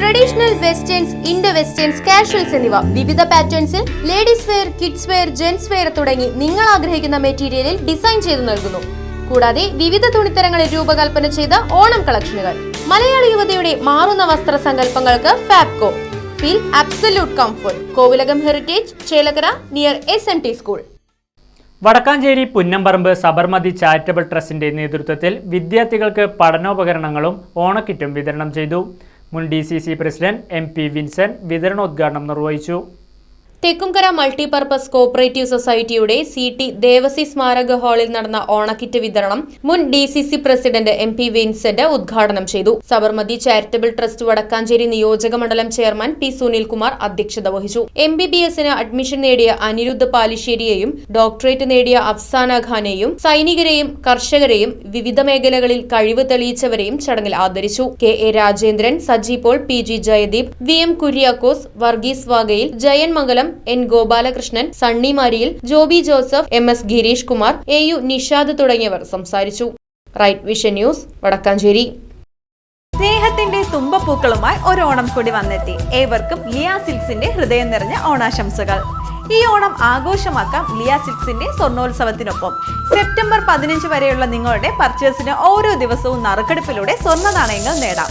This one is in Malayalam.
Traditional westerns Indo westerns casuals എന്നിവ. വിവിധ പാറ്റേൺസിൽ ladies wear kids wear gents wear തുടങ്ങി നിങ്ങൾ ആഗ്രഹിക്കുന്ന മെറ്റീരിയലിൽ ഡിസൈൻ ചെയ്തു നൽകുന്നു. കൂടാതെ വിവിധ തുണിത്തരങ്ങളിൽ രൂപകൽപ്പന ചെയ്ത ഓണം കളക്ഷനുകൾ. മലയാളി യുവതയുടെ മാറുന്ന വസ്ത്ര സങ്കല്പങ്ങൾക്ക് Fabco feel absolute comfort Kovilakam heritage Chelakara near S N T school Vadakkanchery Punnamparambu Sabarmati charitable ട്രസ്റ്റിന്റെ നേതൃത്വത്തിൽ വിദ്യാർത്ഥികൾക്ക് പഠനോപകരണങ്ങളും ഓണക്കിറ്റും വിതരണം ചെയ്തു. മുൻ D C C president M P Vincent വിതരണോദ്ഘാടനം നിർവഹിച്ചു തെക്കുംകര മൾട്ടിപർപ്പസ് കോപ്പറേറ്റീവ് സൊസൈറ്റിയുടെ സി ടി ദേവസി സ്മാരക ഹാളിൽ നടന്ന ഓണക്കിറ്റ് വിതരണം മുൻ D C C president M P Vincent ഉദ്ഘാടനം ചെയ്തു. സബർമതി ചാരിറ്റബിൾ ട്രസ്റ്റ് വടക്കാഞ്ചേരി നിയോജക മണ്ഡലം ചെയർമാൻ പി സുനിൽകുമാർ അധ്യക്ഷത വഹിച്ചു. എം ബി ബി എസിന് അഡ്മിഷൻ നേടിയ അനിരുദ്ധ പാലിശ്ശേരിയെയും ഡോക്ടറേറ്റ് നേടിയ അഫ്സാന ഖാനെയും സൈനികരെയും കർഷകരെയും വിവിധ മേഖലകളിൽ കഴിവ് തെളിയിച്ചവരെയും ചടങ്ങിൽ ആദരിച്ചു. K A Rajendran Saji Paul P G Jayadeep V M Kuriakose Varghese Vagayil Jayan Mangalam N Gopalakrishnan Sunny Mariyil Joby Joseph M S Girish Kumar A U Nishad തുടങ്ങിയവർ സംസാരിച്ചു. Right vision news Vadakkanchery. സ്നേഹത്തിന്റെ തുമ്പപ്പൂക്കളുമായി ഒരു ഓണം കൂടി വന്നെത്തി. ഏവർക്കും ലിയാ സിൽക്സിന്റെ ഹൃദയം നിറഞ്ഞ ഓണാശംസകൾ. ഈ ഓണം ആഘോഷമാക്കാം ലിയ സിൽക്സിന്റെ സ്വർണോത്സവത്തിനൊപ്പം സെപ്റ്റംബർ പതിനഞ്ച് വരെയുള്ള നിങ്ങളുടെ പർച്ചേസിന് ഓരോ ദിവസവും നറുക്കെടുപ്പിലൂടെ സ്വർണ നാണയങ്ങൾ നേടാം.